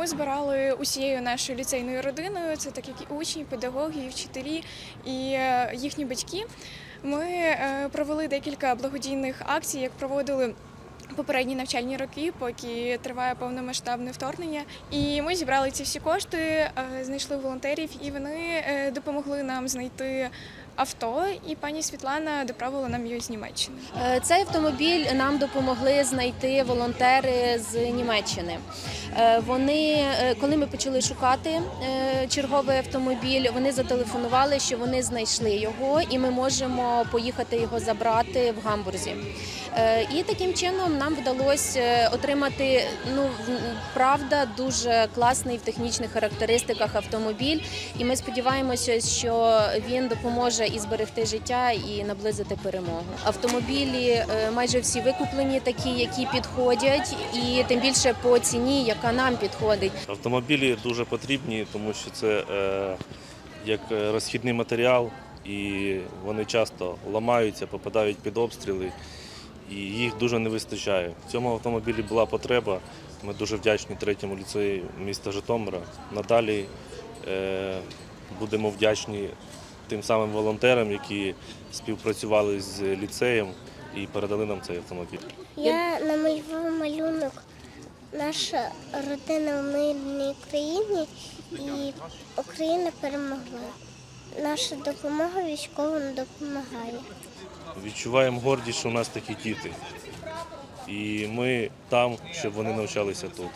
Ми збирали усією нашою ліцейною родиною, це так як і учні, педагоги, і вчителі і е, їхні батьки. Ми е, провели декілька благодійних акцій, як проводили. Попередні навчальні роки, поки триває повномасштабне вторгнення, і ми зібрали ці всі кошти, е, знайшли волонтерів, і вони допомогли нам знайти авто. І пані Світлана доправила нам його з Німеччини. Е, Цей автомобіль нам допомогли знайти волонтери з Німеччини. Е, Вони, е, коли ми почали шукати черговий автомобіль, вони зателефонували, що вони знайшли його, і ми можемо поїхати його забрати в Гамбурзі. І таким чином нам вдалося отримати ну правда дуже класний в технічних характеристиках автомобіль. І ми сподіваємося, що він допоможе і зберегти життя, і наблизити перемогу. Автомобілі е, майже всі викуплені, такі, які підходять, і тим більше по ціні, яка нам підходить. Автомобілі дуже потрібні, тому що це е, як е, розхідний матеріал, і вони часто ламаються, попадають під обстріли, і їх дуже не вистачає. В цьому автомобілі була потреба. Ми дуже вдячні третьому ліцею міста Житомира. Надалі будемо вдячні тим самим волонтерам, які співпрацювали з ліцеєм і передали нам цей автомобіль. Я намалювала малюнок. Наша родина в мирній країні і Україна перемогла. Наша допомога військовим допомагає. Відчуваємо гордість, що у нас такі діти. І ми там, щоб вони навчалися тут.